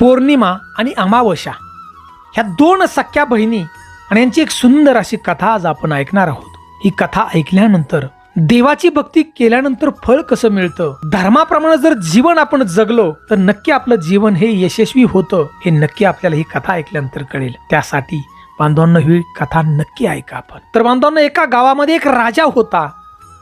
पौर्णिमा आणि अमावस्या ह्या दोन सख्या बहिणी आणि यांची एक सुंदर अशी कथा आज आपण ऐकणार आहोत. ही कथा ऐकल्यानंतर देवाची भक्ती केल्यानंतर फळ कसं मिळतं धर्माप्रमाणे जर जीवन आपण जगलो तर नक्की आपलं जीवन हे यशस्वी होतं हे नक्की आपल्याला ही कथा ऐकल्यानंतर कळेल. त्यासाठी बांधवांना ही कथा नक्की ऐका आपण. तर बांधवांना एका गावामध्ये एक राजा होता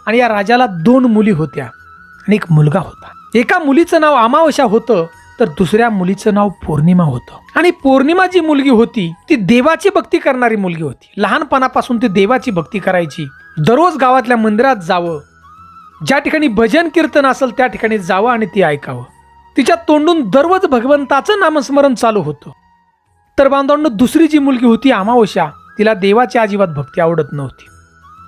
आणि या राजाला दोन मुली होत्या आणि एक मुलगा होता. एका मुलीचं नाव अमावस्या होतं तर दुसऱ्या मुलीचं नाव पौर्णिमा होतं. आणि पौर्णिमा जी मुलगी होती ती देवाची भक्ती करणारी मुलगी होती. लहानपणापासून ती देवाची भक्ती करायची. दररोज गावातल्या मंदिरात जावं. ज्या ठिकाणी भजन कीर्तन असेल त्या ठिकाणी जावं आणि ती ऐकावं. तिच्या तोंडून दररोज भगवंताचं नामस्मरण चालू होतं. तर बांधवांनो दुसरी जी मुलगी होती अमावश्या तिला देवाची अजिबात भक्ती आवडत नव्हती.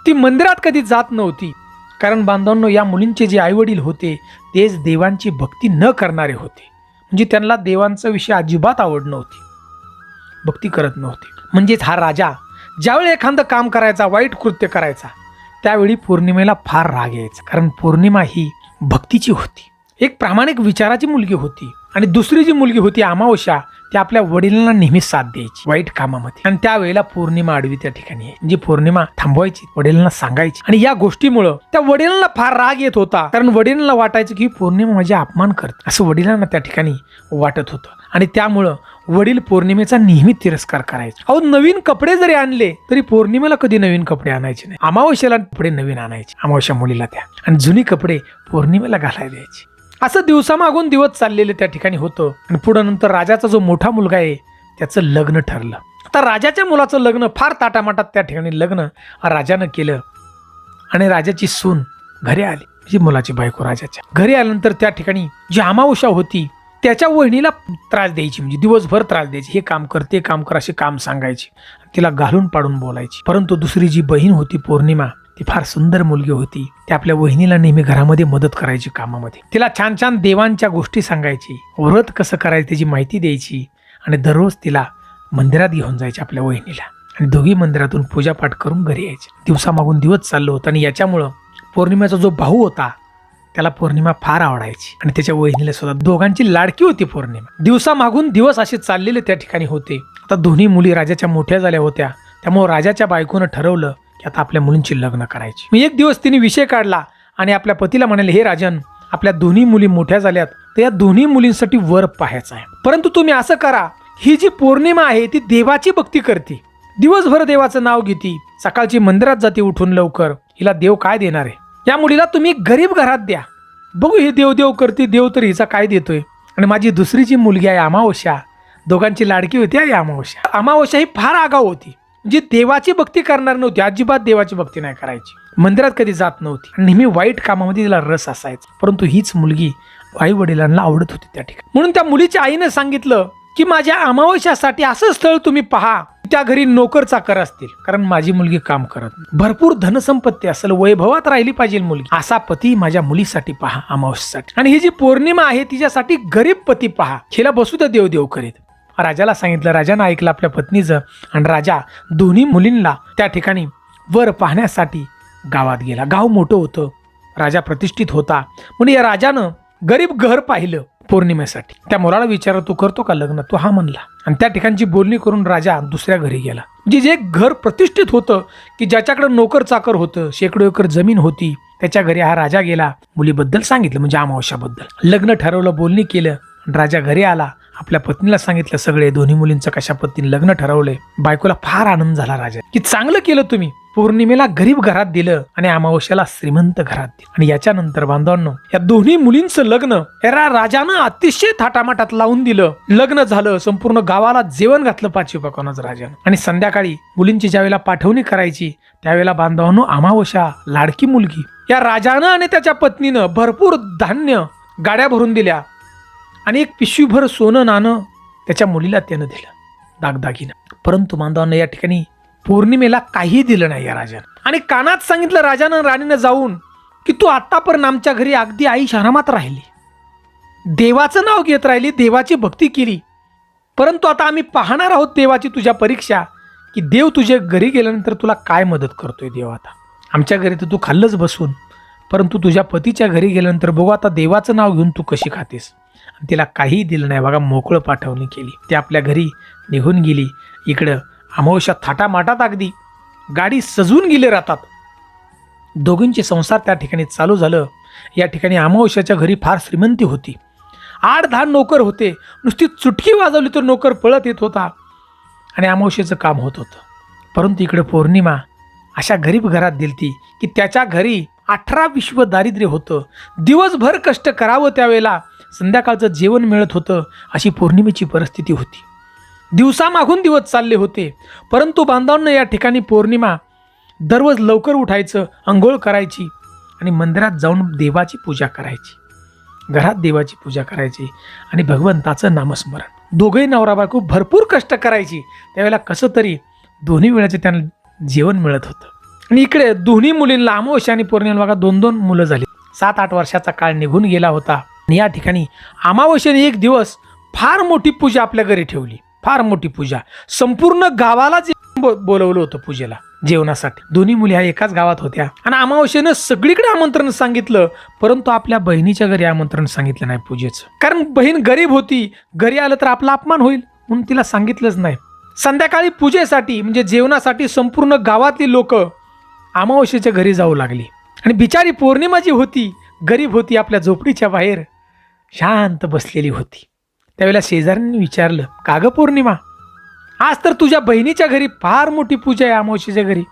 ती मंदिरात कधी जात नव्हती. कारण बांधवांनो या मुलींचे जे आईवडील होते तेच देवांची भक्ती न करणारे होते. म्हणजे त्यांना देवांचा विषय अजिबात आवड नव्हती. भक्ती करत नव्हती. म्हणजेच हा राजा ज्यावेळी एखादं काम करायचा वाईट कृत्य करायचा त्यावेळी पौर्णिमेला फार राग यायचा. कारण पौर्णिमा ही भक्तीची होती. एक प्रामाणिक विचाराची मुलगी होती. आणि दुसरी जी मुलगी होती अमावश्या ती आपल्या वडिलांना नेहमी साथ द्यायची वाईट कामामध्ये. आणि त्यावेळेला पौर्णिमा आडवी त्या ठिकाणी जी पौर्णिमा थांबवायची वडिलांना सांगायची. आणि या गोष्टीमुळं त्या वडिलांना फार राग येत होता. कारण वडिलांना वाटायचं की पौर्णिमा माझे अपमान करत. असं वडिलांना त्या ठिकाणी वाटत होतं. आणि त्यामुळं वडील पौर्णिमेचा नेहमी तिरस्कार करायचे. अहो नवीन कपडे जरी आणले तरी पौर्णिमेला कधी नवीन कपडे आणायचे नाही. अमावस्याला कपडे नवीन आणायचे. अमावस्या मुलीला त्या आणि जुनी कपडे पौर्णिमेला घालायला द्यायचे. असं दिवसामागून दिवस चाललेलं त्या ठिकाणी होतं. आणि पुढं नंतर राजाचा जो मोठा मुलगा आहे त्याचं लग्न ठरलं. आता राजाच्या मुलाचं लग्न फार ताटामाटात त्या ठिकाणी लग्न राजानं केलं. आणि राजाची सून घरी आली. म्हणजे मुलाची बायको राजाच्या. घरी आल्यानंतर त्या ठिकाणी जी अमावस्या होती त्याच्या वहिनीला त्रास द्यायची म्हणजे दिवसभर त्रास द्यायची. हे काम कर ते काम कर असे काम सांगायचे. तिला घालून पाडून बोलायची. परंतु दुसरी जी बहीण होती पौर्णिमा ती फार सुंदर मुलगी होती. ती आपल्या वहिनीला नेहमी घरामध्ये मदत करायची कामामध्ये. तिला छान छान देवांच्या गोष्टी सांगायची. व्रत कसं करायचं त्याची माहिती द्यायची आणि दररोज तिला मंदिरात घेऊन जायची आपल्या वहिनीला. आणि दोघी मंदिरातून पूजापाठ करून घरी यायचे. दिवसामागून दिवस चाललो होतं आणि याच्यामुळं पौर्णिमेचा जो भाऊ होता त्याला पौर्णिमा फार आवडायची. आणि त्याच्या वहिनीला सुद्धा दोघांची लाडकी होती पौर्णिमा. दिवसामागून दिवस असे चाललेले त्या ठिकाणी होते. आता दोन्ही मुली राजाच्या मोठ्या झाल्या होत्या. त्यामुळे राजाच्या बायकोनं ठरवलं की आता आपल्या मुलींची लग्न करायची. मी एक दिवस तिने विषय काढला आणि आपल्या पतीला म्हणाले हे राजन आपल्या दोन्ही मुली मोठ्या झाल्यात तर या दोन्ही मुलींसाठी वर पाहायचा आहे. परंतु तुम्ही असं करा ही जी पौर्णिमा आहे ती देवाची भक्ती करते. दिवसभर देवाचं नाव घेते सकाळची मंदिरात जाते उठून लवकर. हिला देव काय देणार आहे? या मुलीला तुम्ही गरीब घरात द्या. बघू हे देव देव करते देव तर हिचा काय देतोय? आणि माझी दुसरी जी मुलगी आहे अमावस्या. दोघांची लाडकी होती आहे अमावस्या. अमावस्या ही फार आगाव होती. जी देवाची भक्ती करणार नव्हती अजिबात देवाची भक्ती नाही करायची. मंदिरात कधी जात नव्हती. आणि नेहमी वाईट कामामध्ये तिला रस असायचा. परंतु हीच मुलगी आई वडिलांना आवडत होती त्या ठिकाणी. म्हणून त्या मुलीच्या आईने सांगितलं की माझ्या अमावस्यासाठी असं स्थळ तुम्ही पहा. त्या घरी नोकर चाकर असतील. कारण माझी मुलगी काम करत भरपूर धनसंपत्ती असेल वैभवात राहिली पाहिजे मुलगी. असा पती माझ्या मुलीसाठी पहा अमावस्यासाठी. आणि ही जी पौर्णिमा आहे तिच्यासाठी गरीब पती पहा. हिला बसू द्या देव देव करीत. राजाला सांगितलं राजानं ऐकलं आपल्या पत्नीचं आणि राजा दोन्ही मुलींना त्या ठिकाणी वर पाहण्यासाठी गावात गेला. गाव मोठं होतं. राजा प्रतिष्ठित होता. म्हणून या राजानं गरीब घर पाहिलं पौर्णिमेसाठी. त्या मुलाला विचारलं तू करतो का लग्न? तो हा म्हणला. आणि त्या ठिकाणची बोलणी करून राजा दुसऱ्या घरी गेला. म्हणजे जे घर प्रतिष्ठित होतं की ज्याच्याकडे नोकर चाकर होतं शेकडो एकर जमीन होती त्याच्या घरी हा राजा गेला. मुलीबद्दल सांगितलं म्हणजे अमावश्याबद्दल लग्न ठरवलं बोलणी केलं आणि राजा घरी आला. आपल्या पत्नीला सांगितलं सगळे दोन्ही मुलींचं कशा पत्नीने लग्न ठरवलंय? बायकोला फार आनंद झाला राजा. की चांगलं केलं तुम्ही. पौर्णिमेला गरीब घरात दिलं आणि अमावस्याला श्रीमंत घरात दिलं. आणि याच्यानंतर बांधवांनो या दोन्ही मुलींचं लग्न या राजानं अतिशय थाटामाटात लावून दिलं. लग्न झालं संपूर्ण गावाला जेवण घातलं पाचवी पकवानच राजानं. आणि संध्याकाळी मुलींची ज्यावेळेला पाठवणी करायची त्यावेळेला बांधवांनो अमावस्या लाडकी मुलगी. या राजानं आणि त्याच्या पत्नीनं भरपूर धान्य गाड्या भरून दिल्या. आणि एक पिशवीभर सोनं नाणं त्याच्या मुलीला त्यानं दिलं दागदागिनं. परंतु मांधवानं या ठिकाणी पौर्णिमेला काही दिलं नाही या राजानं. आणि कानात सांगितलं राजानं राणीनं जाऊन की तू आत्तापर्यंत आमच्या घरी अगदी आई शहरामात राहिली. देवाचं नाव घेत राहिली देवाची भक्ती केली. परंतु आता आम्ही पाहणार आहोत देवाची तुझ्या परीक्षा की देव तुझ्या घरी गेल्यानंतर तुला काय मदत करतोय देव आता? आमच्या घरी तर तू खाल्लंच बसून परंतु तुझ्या पतीच्या घरी गेल्यानंतर बघू आता देवाचं नाव घेऊन तू कशी खातेस? आणि तिला काहीही दिलं नाही. बघा मोकळं पाठवणी केली. ती आपल्या घरी निघून गेली. इकडं अमावस्या थाटामाटात अगदी गाडी सजवून गेले राहतात दोघींचे संसार त्या ठिकाणी चालू झालं. या ठिकाणी अमावश्याच्या घरी फार श्रीमंती होती. आठ दहा नोकर होते. नुसती चुटकी वाजवली तर नोकर पळत येत होता. आणि अमावश्याचं काम होत होतं. परंतु इकडे पौर्णिमा अशा गरीब घरात दिलती की त्याच्या घरी अठरा विश्व दारिद्र्य होतं. दिवसभर कष्ट करावं त्यावेळेला संध्याकाळचं जेवण मिळत होतं अशी पौर्णिमेची परिस्थिती होती. दिवसामागून दिवस चालले होते. परंतु बांधवांना या ठिकाणी पौर्णिमा दररोज लवकर उठायचं अंघोळ करायची आणि मंदिरात जाऊन देवाची पूजा करायची. घरात देवाची पूजा करायची आणि भगवंताचं नामस्मरण. दोघंही नवरा बायको भरपूर कष्ट करायची. त्यावेळेला कसं तरी दोन्ही वेळाचे त्यांना जेवण मिळत होतं. आणि इकडे दोन्ही मुलींना अमावस्या आणि पौर्णिमा बघा दोन दोन मुलं झाली. सात आठ वर्षाचा काळ निघून गेला होता. आणि या ठिकाणी अमावस्याने एक दिवस फार मोठी पूजा आपल्या घरी ठेवली. फार मोठी पूजा. संपूर्ण गावालाच बो- बोलवलं होतं पूजेला जेवणासाठी. दोन्ही मुली ह्या एकाच गावात होत्या. आणि अमावस्येनं सगळीकडे आमंत्रण सांगितलं परंतु आपल्या बहिणीच्या घरी आमंत्रण सांगितलं नाही पूजेचं. कारण बहीण गरीब होती घरी आलं तर आपला अपमान होईल म्हणून तिला सांगितलंच नाही. संध्याकाळी पूजेसाठी म्हणजे जेवणासाठी संपूर्ण गावातली लोक अमावस्येच्या घरी जाऊ लागली. आणि बिचारी पौर्णिमा जी होती गरीब होती आपल्या झोपडीच्या बाहेर शांत बसलेली होती. त्यावेळेला शेजाऱ्यांनी विचारलं का गं पौर्णिमा आज तर तुझ्या बहिणीच्या घरी फार मोठी पूजा आहे अमावस्येच्या घरी.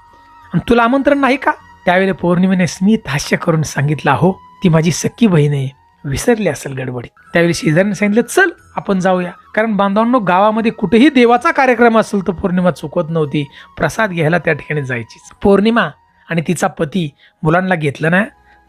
आणि तुला आमंत्रण नाही का? त्यावेळेला पौर्णिमेने स्मित हास्य करून सांगितलं हो ती माझी सख्खी बहीण आहे विसरली असेल गडबडीत. त्यावेळी शेजाऱ्याने सांगितलं चल आपण जाऊया. कारण बांधवांनो गावामध्ये कुठेही देवाचा कार्यक्रम असेल तर पौर्णिमा चुकत नव्हती. प्रसाद घ्यायला त्या ठिकाणी जायचीच. पौर्णिमा आणि तिचा पती मुलांना घेतलं ना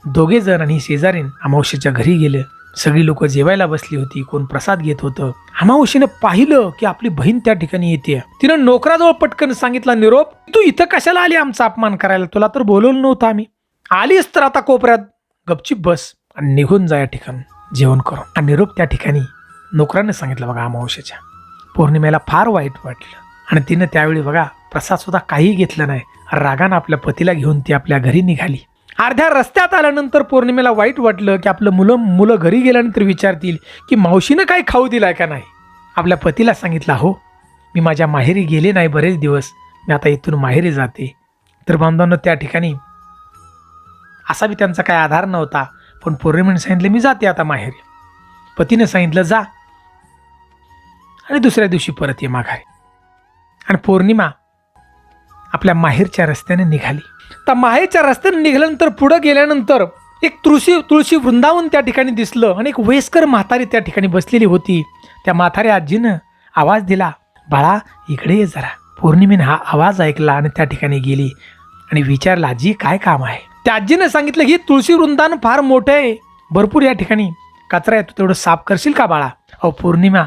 दोघे जण आणि शेजारीन अमावशीच्या घरी गेले. सगळी लोक जेवायला बसली होती. कोण प्रसाद घेत होतं. अमावस्येनं पाहिलं की आपली बहीण त्या ठिकाणी येते. तिनं नोकराजवळ पटकन सांगितला निरोप तू इथं कशाला आली आमचा अपमान करायला? तुला तर बोलवलं नव्हतं आम्ही. आलीस तर आता कोपऱ्यात. गपचीप बस आणि निघून जा या ठिकाण. जेवण करून. आणि निरोप त्या ठिकाणी नोकराने सांगितलं बघा अमावस्येच्या पौर्णिमेला फार वाईट वाटलं. आणि तिनं त्यावेळी बघा प्रसाद सुद्धा काही घेतलं नाही. रागानं आपल्या पतीला घेऊन ती आपल्या घरी निघाली. अर्ध्या रस्त्यात आल्यानंतर पौर्णिमेला वाईट वाटलं की आपलं मुलं मुलं घरी गेल्यानंतर विचारतील की मावशीनं काही खाऊ दिलाय का नाही? आपल्या पतीला सांगितलं हो मी माझ्या माहेरी गेले नाही बरेच दिवस. मी आता इथून माहेरी जाते. तर बांधवांना त्या ठिकाणी असा बी त्यांचा काही आधार नव्हता पण पौर्णिमेने सांगितलं मी जाते आता माहेरी. पतीने सांगितलं जा. आणि दुसऱ्या दिवशी परत ये माघारी. आणि पौर्णिमा आपल्या माहेरच्या रस्त्याने निघाली. तर माहेरच्या रस्त्याने निघाल्यानंतर पुढं गेल्यानंतर एक तुळशी तुळशी वृंदावन त्या ठिकाणी दिसलं आणि एक वयस्कर म्हातारी त्या ठिकाणी बसलेली होती. त्या म्हाताऱ्या आजीनं आवाज दिला बाळा इकडे ये जरा. पौर्णिमेनं हा आवाज ऐकला आणि त्या ठिकाणी गेली आणि विचारला आजी काय काम आहे? त्या आजीनं सांगितलं की तुळशी वृंदावन फार मोठं आहे. भरपूर या ठिकाणी कचरा आहे तू तेवढं साफ करशील का बाळा? अहो पौर्णिमा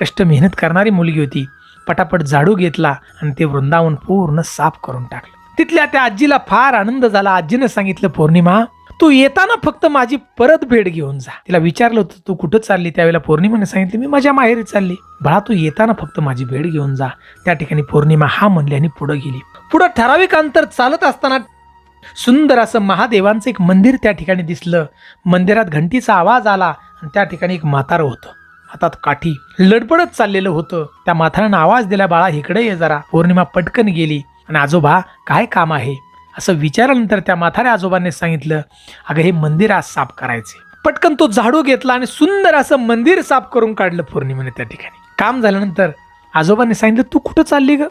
कष्ट मेहनत करणारी मुलगी होती. पटापट झाडू घेतला आणि ते वृंदावन पूर्ण साफ करून टाकलं. तिथल्या त्या आजीला फार आनंद झाला. आजीनं सांगितलं पौर्णिमा तू येताना फक्त माझी परत भेट घेऊन जा. तिला विचारलं होतं तू कुठं चालली? त्यावेळेला पौर्णिमाने सांगितलं मी माझ्या माहेरी चालली. बाळा तू येताना फक्त माझी भेट घेऊन जा. त्या ठिकाणी पौर्णिमा हा म्हणली आणि पुढं गेली. पुढं ठराविक अंतर चालत असताना सुंदर असं महादेवांचं एक मंदिर त्या ठिकाणी दिसलं. मंदिरात घंटीचा आवाज आला आणि त्या ठिकाणी एक म्हातारं होतं. हातात काठी. लडपडत चाललेलं होतं. त्या माथारानं आवाज दिला बाळा इकडे ये जरा. पौर्णिमा पटकन गेली. आणि आजोबा काय काम आहे? असं विचारल्यानंतर त्या माथाऱ्या आजोबांनी सांगितलं अगं हे मंदिर आज साफ करायचे पटकन तो झाडू घेतला आणि सुंदर असं मंदिर साफ करून काढलं पौर्णिमेने त्या ठिकाणी. काम झाल्यानंतर आजोबांनी सांगितलं तू कुठं चालली ग?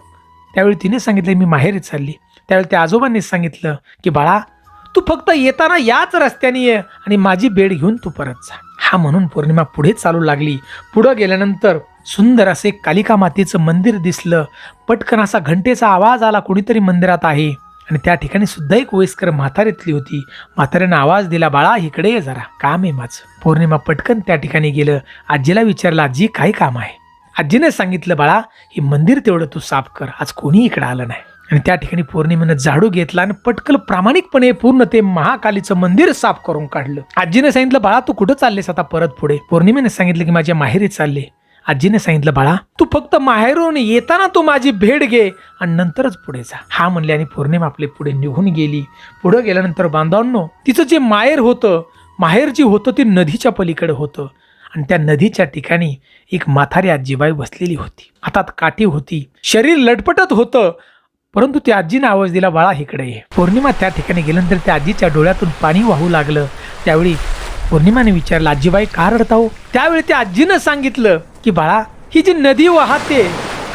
त्यावेळी तिने सांगितलं मी माहेरी चालली. त्यावेळी त्या आजोबांनी सांगितलं की बाळा तू फक्त येताना याच रस्त्याने ये आणि माझी बेड घेऊन तू परत जा. हा म्हणून पौर्णिमा पुढे चालू लागली. पुढं गेल्यानंतर सुंदर असे कालिका मातेचं मंदिर दिसलं. पटकन असा घंटेचा आवाज आला कोणीतरी मंदिरात आहे. आणि त्या ठिकाणी सुद्धा एक वयस्कर म्हातारीतली होती. म्हाताऱ्यानं आवाज दिला बाळा इकडे ये जरा. काम आहे माझं. पौर्णिमा पटकन त्या ठिकाणी गेलं. आजीला विचारलं आजी काय काम आहे? आजीने सांगितलं बाळा हे मंदिर तेवढं तू साफ कर. आज कोणी इकडं आलं नाही. आणि त्या ठिकाणी पौर्णिमेनं झाडू घेतला आणि पटकल प्रामाणिकपणे पूर्ण ते महाकालीचं मंदिर साफ करून काढलं. आजीने सांगितलं बाळा तू कुठं चाललेस आता परत पुढे? पौर्णिमेने सांगितलं की माझ्या माहेरी चालले. आजीने सांगितलं बाळा तू फक्त माहेरून येताना तू माझी भेट घे आणि नंतरच पुढे जा. हा म्हणले आणि पौर्णिमा आपले पुढे निघून गेली. पुढे गेल्यानंतर बांधवांनो तिचं जे माहेर होतं माहेर जी होतं ते नदीच्या पलीकडे होतं. आणि त्या नदीच्या ठिकाणी एक म्हातारी आजीबाई बसलेली होती. हातात काठी होती. शरीर लटपटत होतं. परंतु त्या आजीने आवाज दिला बाळा इकडे ये. पौर्णिमा त्या ठिकाणी गेल्यानंतर त्या आजीच्या डोळ्यातून पाणी वाहू लागलं. त्यावेळी पौर्णिमाने विचारलं आजीबाई का रडता हो त्यावेळी त्या आजीनं सांगितलं की बाळा ही जी नदी वाहते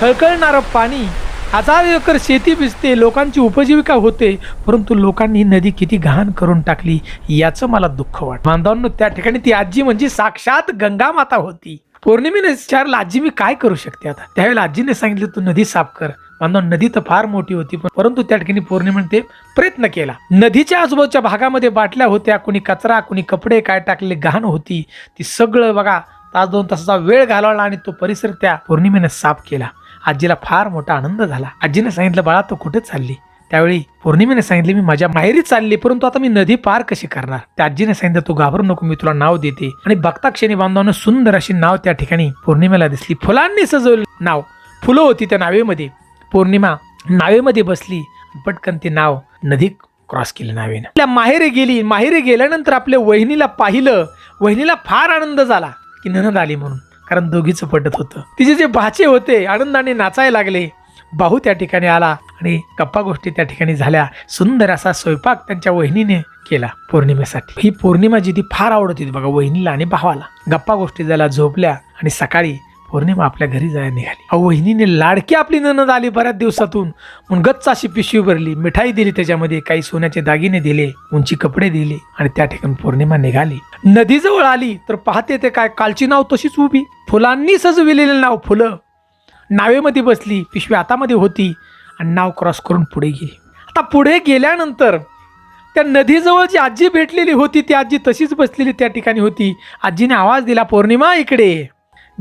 खळखळणारं पाणी हजार एकर शेती भिजते लोकांची उपजीविका होते परंतु लोकांनी ही नदी किती घाण करून टाकली याचं मला दुःख वाट बांधवांनो त्या ठिकाणी ती आजी म्हणजे साक्षात गंगा माता होती. पौर्णिमेने विचारलं आजी मी काय करू शकते आता? त्यावेळेला आजीने सांगितलं तू नदी साफ कर. बांधव नदी तर फार मोठी होती पण परंतु त्या ठिकाणी पौर्णिमेने ते प्रयत्न केला. नदीच्या आजूबाजूच्या भागामध्ये बाटल्या होत्या कुणी कचरा कुणी कपडे काय टाकले घाण होती. ती सगळं बघा तास दोन तासाचा वेळ घालवला आणि तो परिसर त्या पौर्णिमेने साफ केला. आजीला फार मोठा आनंद झाला. आजीने सांगितलं बाळा तो कुठे चालली? त्यावेळी पौर्णिमेने सांगितले मी माझ्या माहेरी चालली परंतु आता मी नदी पार कशी करणार? त्या आजीने सांगितलं तू घाबरू नको मी तुला नाव देते. आणि बघता क्षणी बांधवानं सुंदर अशी नाव त्या ठिकाणी पौर्णिमेला दिसली. फुलांनी सजवली नाव. फुलं होती त्या नावेमध्ये. पौर्णिमा नावेमध्ये बसली. पटकन ते नाव नदी क्रॉस केली नावेनं. आपल्या माहेरी गेली. माहेरी गेल्यानंतर आपल्या वहिनीला पाहिलं. वहिनीला फार आनंद झाला की ननद आली म्हणून. कारण दोघीचं पटत होतं. तिचे जे भाचे होते आनंदाने नाचायला लागले. बाहू त्या ठिकाणी आला आणि गप्पा गोष्टी त्या ठिकाणी झाल्या. सुंदर असा स्वयंपाक त्यांच्या वहिनीने केला पौर्णिमेसाठी. ही पौर्णिमा जी ती फार आवडत होती बघा वहिनीला आणि भावाला. गप्पा गोष्टी झाल्या झोपल्या आणि सकाळी पौर्णिमा आपल्या घरी जायला निघाली. अहो वहिनीने लाडकी आपली ननद आली बऱ्याच दिवसातून. म्हणून गच्च अशी पिशवी भरली मिठाई दिली त्याच्यामध्ये काही सोन्याचे दागिने दिले उंची कपडे दिले आणि त्या ठिकाणी पौर्णिमा निघाली. नदीजवळ आली तर पाहते ते काय कालची नाव तशीच उभी. फुलांनी सजविलेले नाव फुलं. नावेमध्ये बसली पिशवी हातामध्ये होती आणि नाव क्रॉस करून पुढे गेली. आता पुढे गेल्यानंतर त्या नदीजवळ जी आजी भेटलेली होती ती आजी तशीच बसलेली त्या ठिकाणी होती. आजीने आवाज दिला पौर्णिमा इकडे.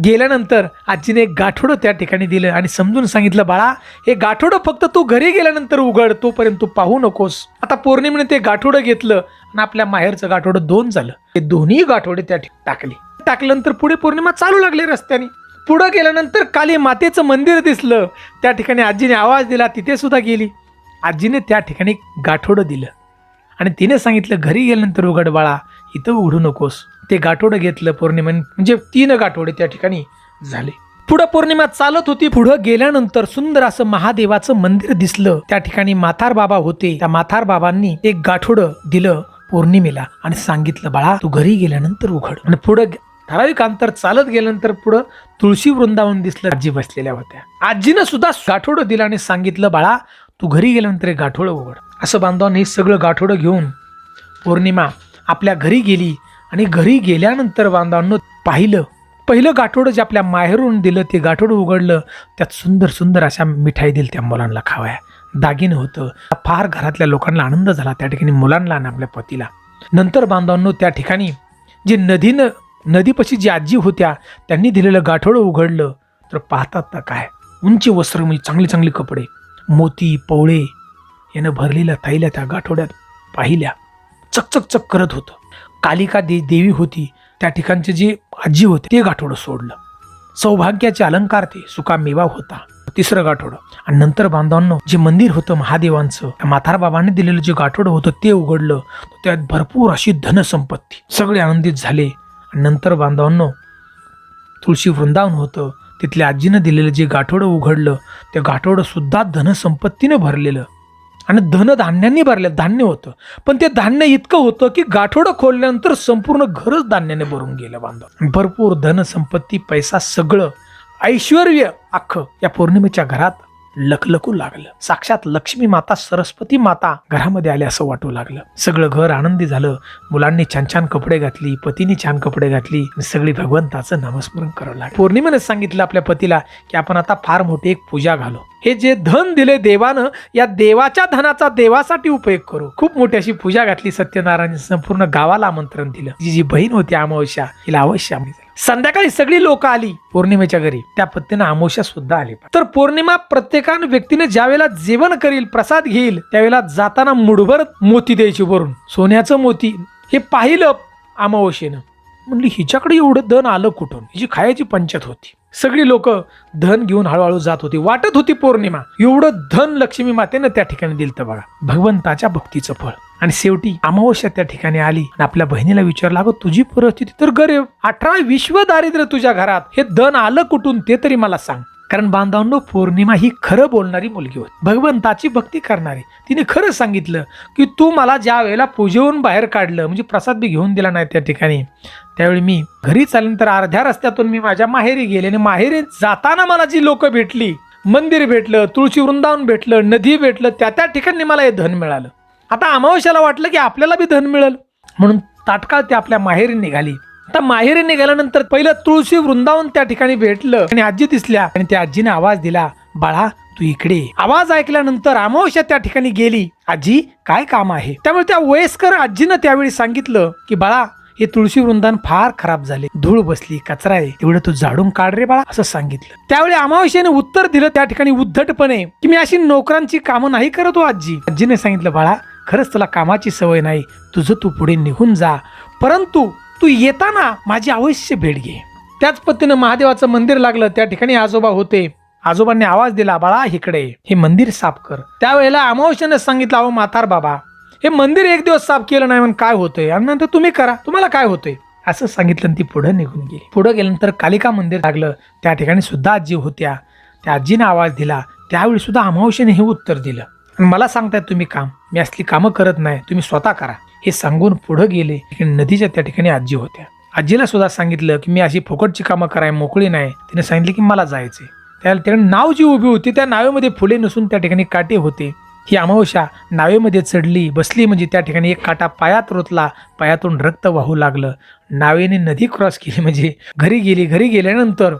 गेल्यानंतर आजीने एक गाठोडं त्या ठिकाणी दिलं आणि समजून सांगितलं बाळा हे गाठोडं फक्त तू घरी गेल्यानंतर उघड तोपर्यंत तू पाहू नकोस. आता पौर्णिमेने ते गाठोडं घेतलं आणि आपल्या माहेरचं गाठोडं दोन झालं. हे दोन्ही गाठोडे त्या ठिकाणी टाकले. टाकल्यानंतर पुढे पौर्णिमा चालू लागली रस्त्याने. पुढं गेल्यानंतर काली मातेचं मंदिर दिसलं. त्या ठिकाणी आजीने आवाज दिला तिथे सुद्धा गेली. आजीने त्या ठिकाणी गाठोडं दिलं. आणि तिने सांगितलं घरी गेल्यानंतर उघड बाळा इथं उघडू नकोस. ते गाठोडं घेतलं पौर्णिमेने म्हणजे तीन गाठोडे त्या ठिकाणी झाले. पुढं पौर्णिमा चालत होती पुढं गेल्यानंतर सुंदर असं महादेवाचं मंदिर दिसलं. त्या ठिकाणी माथार बाबा होते. त्या माथार बाबांनी एक गाठोडं दिलं पौर्णिमेला आणि सांगितलं बाळा तू घरी गेल्यानंतर उघड. आणि पुढं ठराविक अंतर चालत गेल्यानंतर पुढं तुळशी वृंदावन दिसलं. आजी बसलेल्या होत्या. आजीनं सुद्धा गाठोडं दिलं आणि सांगितलं बाळा तू घरी गेल्यानंतर एक गाठोडं उघड. असं बांधवांनी हे सगळं गाठोडं घेऊन पौर्णिमा आपल्या घरी गेली. आणि घरी गेल्यानंतर बांधवांनो पाहिलं. पहिलं गाठोडं जे आपल्या माहेरून दिलं ते गाठोडं उघडलं. त्यात सुंदर सुंदर अशा मिठाई दिली त्या मुलांना खावाया. दागिनं होतं. फार घरातल्या लोकांना आनंद झाला त्या ठिकाणी मुलांना आणि आपल्या पतीला. नंतर बांधवांनो त्या ठिकाणी जे नदीनं नदीपाशी जी आजी होत्या त्यांनी दिलेलं गाठोडं उघडलं. तर पाहतात तर काय? उंची वस्त्र म्हणजे चांगले चांगले कपडे. मोती पवळे यानं भरलेल्या थैल्या त्या गाठोड्यात पाहिल्या. चकचक चक करत होतं. कालिका दे देवी होती. त्या ठिकाणचे जे आजी होते ते गाठोडं सोडलं. सौभाग्याचे अलंकार ते सुकामेवा होता. तिसरं गाठोडं. आणि नंतर बांधवांनो जे मंदिर होतं महादेवांचं त्या म्हातार बाबांनी दिलेलं जे गाठोडं होतं ते उघडलं. त्यात भरपूर अशी धनसंपत्ती. सगळे आनंदित झाले. आणि नंतर बांधवांनो तुळशी वृंदावन होतं. तिथल्या आजीनं दिलेलं जे गाठोडं उघडलं ते गाठोडं सुद्धा धनसंपत्तीनं भरलेलं. आणि धनधान्यांनी भरलं धान्य होतं. पण ते धान्य इतकं होतं की गाठोडं खोलल्यानंतर संपूर्ण घरच धान्याने भरून गेलं बांधव भरपूर धनसंपत्ती पैसा सगळं ऐश्वर अख्खं या पौर्णिमेच्या घरात लखलखू लागलं. साक्षात लक्ष्मी माता सरस्वती माता घरामध्ये आल्या असं वाटू लागलं. सगळं घर आनंदी झालं. मुलांनी छान छान कपडे घातली पतीने छान कपडे घातली आणि सगळी भगवंताचं नामस्मरण करावं लागलं. पौर्णिमेने सांगितलं आपल्या पतीला की आपण आता फार मोठी एक पूजा घालो. हे जे धन दिले देवानं या देवाच्या धनाचा देवासाठी उपयोग करू. खूप मोठी अशी पूजा घातली सत्यनारायण संपूर्ण गावाला आमंत्रण दिलं. जी जी बहीण होती अमावस्या हिला अवश्य आम्ही संध्याकाळी सगळी लोक आली पौर्णिमेच्या घरी. त्या पत्तीनं अमावस्या सुद्धा आली तर पौर्णिमा प्रत्येकान व्यक्तीने ज्यावेळेला जेवण करील प्रसाद घेईल त्यावेळेला जाताना मुठभर मोती द्यायची वरून. सोन्याचं मोती हे पाहिलं अमावशेनं म्हणली हिच्याकडे एवढं धन आलं कुठून? हिची खायची पंचायत होती. सगळी लोक धन घेऊन हळूहळू जात होती. वाटत होती पौर्णिमा. एवढं धन लक्ष्मी मातेनं त्या ठिकाणी दिलं बघा. भगवंताच्या भक्तीचं फळ. आणि शेवटी अमावस्या त्या ठिकाणी आली आणि आपल्या बहिणीला विचारला अगं तुझी परिस्थिती तर गरीब. अठरा विश्व दारिद्र्य तुझ्या घरात. हे धन आलं कुठून? ते तरी मला सांग. कारण बांधवांनो पौर्णिमा ही खरं बोलणारी मुलगी होती. भगवंताची भक्ती करणारी. तिने खरं सांगितलं की तू मला ज्या वेळेला पूजेहून बाहेर काढलं म्हणजे प्रसाद बी घेऊन दिला नाही त्या ठिकाणी त्यावेळी मी घरी चालल्यानंतर अर्ध्या रस्त्यातून मी माझ्या माहेरी गेले आणि माहेरी जाताना मला जी लोक भेटली मंदिर भेटलं तुळशी वृंदावन भेटलं नदी भेटलं त्या त्या ठिकाणी मला हे धन मिळालं. आता अमावश्याला वाटलं की आपल्याला बी धन मिळेल. म्हणून तात्काळ ते आपल्या माहेरी निघाली. आता माहेरी निघाल्यानंतर पहिलं तुळशी वृंदावन त्या ठिकाणी भेटलं. आणि आजी दिसल्या आणि त्या आजीने आवाज दिला बाळा तू इकडे आवाज ऐकल्यानंतर अमावश्या त्या ठिकाणी गेली आजी काय काम आहे? त्यामुळे त्या वयस्कर आजीनं त्यावेळी सांगितलं की बाळा हे तुळशी वृंदावन फार खराब झाले. धूळ बसली कचरा आहे. तेवढं तू झाडून काढ रे बाळा असं सांगितलं. त्यावेळी अमावश्याने उत्तर दिलं त्या ठिकाणी उद्धटपणे की मी अशी नोकरांची कामं नाही करत हो आजी. आजीने सांगितलं बाळा खरंच तुला कामाची सवय नाही. तुझं तू पुढे निघून जा. परंतु तू येताना माझी अवश्य भेट घे. त्याच पद्धतीनं महादेवाचं मंदिर लागलं त्या ठिकाणी आजोबा होते. आजोबांनी आवाज दिला बाळा इकडे हे मंदिर साफ कर. त्यावेळेला अमावश्यानं सांगितलं अहो म्हातार बाबा हे मंदिर एक दिवस साफ केलं नाही म्हणून काय होतंय? आणि नंतर तुम्ही करा. तुम्हाला काय होतंय? असं सांगितलं ती पुढे निघून गेली. पुढे गेल्यानंतर कालिका मंदिर लागलं. त्या ठिकाणी सुद्धा आजी होत्या. त्या आजीने आवाज दिला. त्यावेळी सुद्धा अमावस्याने हे उत्तर दिलं. आणि मला सांगताय तुम्ही काम. मी असली कामं करत नाही. तुम्ही स्वतः करा. हे सांगून पुढे गेले की नदीच्या त्या ठिकाणी आजी होत्या. आजीला सुद्धा सांगितलं की मी अशी फुकटची कामं कराय मोकळी नाही. तिने सांगितलं की मला जायचे त्या तिकडे नाव जी उभी होती त्या नावेमध्ये फुले नसून त्या ठिकाणी काटे होते. ही अमावस्या नावेमध्ये चढली बसली म्हणजे त्या ठिकाणी एक काटा पायात रोतला पायातून रक्त वाहू लागलं. नावेने नदी क्रॉस केली म्हणजे घरी गेली घरी गेल्यानंतर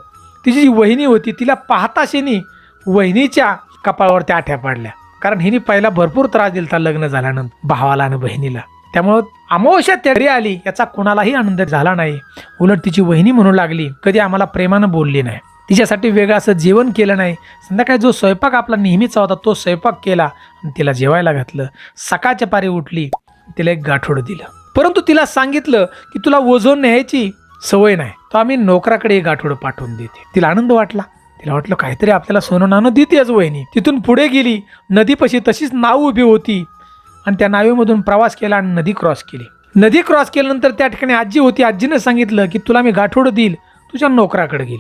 तिची जी वहिनी होती तिला पाहताशेनी वहिनीच्या कपाळावर त्या आठ्या पाडल्या. कारण हिने पहिला भरपूर त्रास दिलता लग्न झाल्यानंतर भावाला आणि बहिणीला. त्यामुळं अमावस्या तरी आली याचा कोणालाही आनंद झाला नाही. उलट तिची वहिनी म्हणू लागली कधी आम्हाला प्रेमानं बोलली नाही. तिच्यासाठी वेगळं असं जेवण केलं नाही. संध्याकाळी जो स्वयंपाक आपला नेहमीचा होता तो स्वयंपाक केला आणि तिला जेवायला घातलं. सकाळच्या पारी उठली तिला एक गाठोडं दिलं. परंतु तिला सांगितलं की तुला वजन न्यायची सवय नाही तो आम्ही नोकराकडे एक गाठोडं पाठवून देते. तिला आनंद वाटला. तिला वाटलं काहीतरी आपल्याला सोनं नाणं देतेच वहिनी. तिथून पुढे गेली नदीपाशी तशीच नाव उभी होती. आणि त्या नावेमधून प्रवास केला आणि नदी क्रॉस केली. नदी क्रॉस केल्यानंतर त्या ठिकाणी आजी होती. आजीनं सांगितलं की तुला मी गाठोडं देईल तुझ्या नोकराकडे घेईल.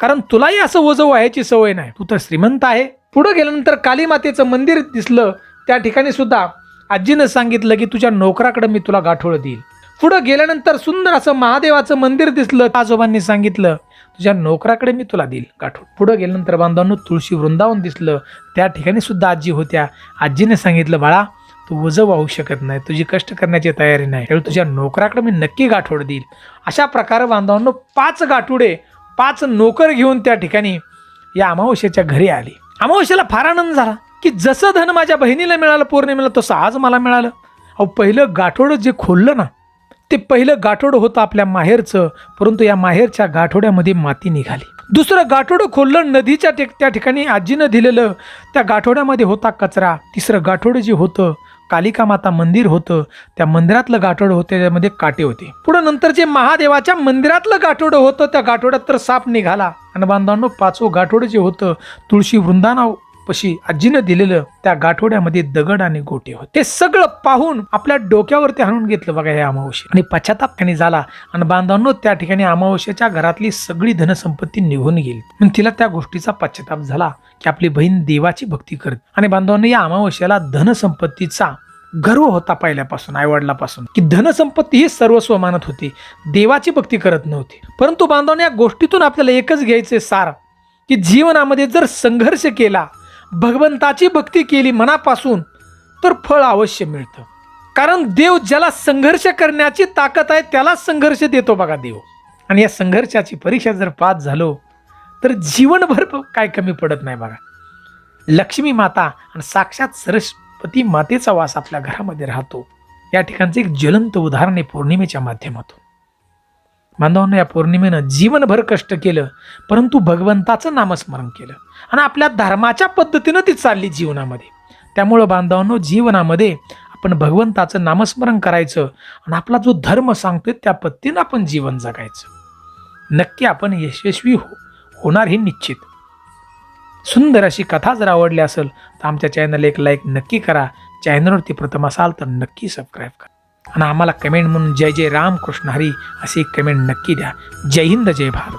कारण तुलाही असं वजव व्हायची सवय नाही. तू तर श्रीमंत आहे. पुढं गेल्यानंतर काली मातेचं मंदिर दिसलं. त्या ठिकाणी सुद्धा आजीनं सांगितलं की तुझ्या नोकराकडे मी तुला गाठोडं देईल. पुढं गेल्यानंतर सुंदर असं महादेवाचं मंदिर दिसलं. आजोबांनी सांगितलं तुझ्या नोकराकडे मी तुला देईल गाठोड. पुढं गेल्यानंतर बांधवांनो तुळशी वृंदावन दिसलं. त्या ठिकाणी सुद्धा आजी होत्या. आजीने सांगितलं बाळा तू वजं वाहू शकत नाही तुझी कष्ट करण्याची तयारी नाही. त्यावेळी तुझ्या नोकराकडे मी नक्की गाठोड देईल. अशा प्रकारे बांधवांनो पाच गाठोडे पाच नोकर घेऊन त्या ठिकाणी या अमावस्येच्या घरी आली. अमावस्येला फार आनंद झाला की जसं धन माझ्या बहिणीला मिळालं पौर्णिमेला तसं आज मला मिळालं. अहो पहिलं गाठोडं जे खोललं ना ते पहिलं गाठोडं होतं आपल्या माहेरचं परंतु या माहेरच्या गाठोड्यामध्ये माती निघाली. दुसरं गाठोडं खोललं नदीच्या टेक त्या ठिकाणी आजीनं दिलेलं त्या गाठोड्यामध्ये होता कचरा. तिसरं गाठोडं जे होतं कालिका माता मंदिर होतं त्या मंदिरातलं गाठोडं होते त्यामध्ये काटे होते. पुढं नंतर जे महादेवाच्या मंदिरातलं गाठोडं होतं त्या गाठोड्यात तर साप निघाला. आणि बांधवांनो पाचवं गाठोडं जे होतं तुळशी वृंदानाव पशी आजीनं दिलेलं त्या गाठोड्यामध्ये दगड आणि गोटे होते. ते सगळं पाहून आपल्या डोक्यावरती हाणून घेतलं बघा हे अमावशी आणि पश्चाताप त्यांनी झाला आणि बांधवांनो त्या ठिकाणी अमावस्याच्या घरातली सगळी धनसंपत्ती निघून गेली. मग तिला त्या गोष्टीचा पश्चाताप झाला की आपली बहीण देवाची भक्ती करत. आणि बांधवांनो या अमावस्याला धनसंपत्तीचा गर्व होता पहिल्यापासून आईवडिलापासून. की धनसंपत्ती ही सर्वस्व मानत होती. देवाची भक्ती करत नव्हती. परंतु बांधवांनो या गोष्टीतून आपल्याला एकच घ्यायचे सार की जीवनामध्ये जर संघर्ष केला भगवंताची भक्ती केली मनापासून तर फळ अवश्य मिळतं. कारण देव ज्याला संघर्ष करण्याची ताकद आहे त्यालाच संघर्ष देतो बघा देव. आणि या संघर्षाची परीक्षा जर पास झालो तर जीवनभर काय कमी पडत नाही बघा. लक्ष्मी माता आणि साक्षात सरस्वती मातेचा वास आपल्या घरामध्ये राहतो. या ठिकाणचं एक ज्वलंत उदाहरण आहे पौर्णिमेच्या माध्यमातून. बांधवांनो या पौर्णिमेनं जीवनभर कष्ट केलं परंतु भगवंताचं नामस्मरण केलं. आणि आपल्या धर्माच्या पद्धतीनं ती चालली जीवनामध्ये. त्यामुळं बांधवांनो जीवनामध्ये आपण भगवंताचं नामस्मरण करायचं आणि आपला जो धर्म सांगतोय त्या पद्धतीनं आपण जीवन जगायचं. नक्की आपण यशस्वी हो होणार हे निश्चित. सुंदर अशी कथा जर आवडली असेल तर आमच्या चॅनल एक लाईक नक्की करा. चॅनलवरती प्रथम असाल तर नक्की सबस्क्राईब करा. आणि आम्हाला कमेंट म्हणून जय जय राम कृष्ण हरी अशी कमेंट नक्की द्या. जय हिंद जय भारत.